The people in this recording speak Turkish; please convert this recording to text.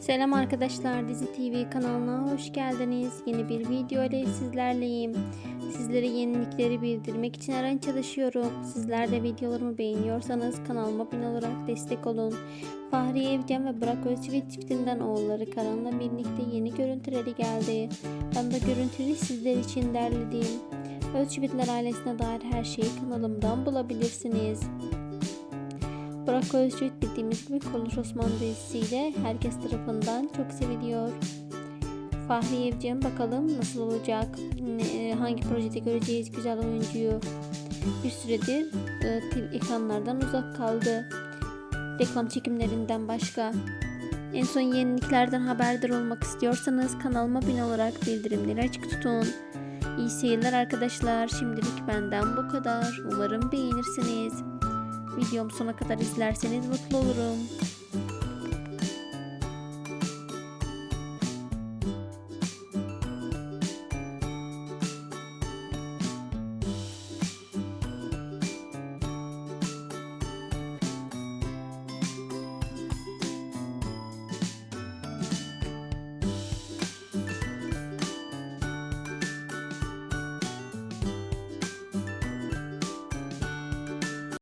Selam arkadaşlar Dizi TV kanalına hoş geldiniz. Yeni bir video ile sizlerleyim. Sizlere yenilikleri bildirmek için her an çalışıyorum. Sizler de videolarımı beğeniyorsanız kanalıma abone olarak destek olun. Fahri Evcen ve Burak Özçivit çiftinden oğulları Karan'la birlikte yeni görüntüleri geldi. Ben de görüntüleri sizler için derledim. Özçivitler ailesine dair her şeyi kanalımdan bulabilirsiniz. Burak Özçivit bildiğimiz gibi Konuş Osman dizisiyle herkes tarafından çok seviliyor. Fahri Evcen bakalım nasıl olacak, ne- hangi projede göreceğiz güzel oyuncuyu. Bir süredir e, ekranlardan uzak kaldı. Reklam çekimlerinden başka. En son yeniliklerden haberdar olmak istiyorsanız kanalıma abone olarak bildirimleri açık tutun. İyi seyirler arkadaşlar. Şimdilik benden bu kadar. Umarım beğenirsiniz. Videomu sona kadar izlerseniz mutlu olurum.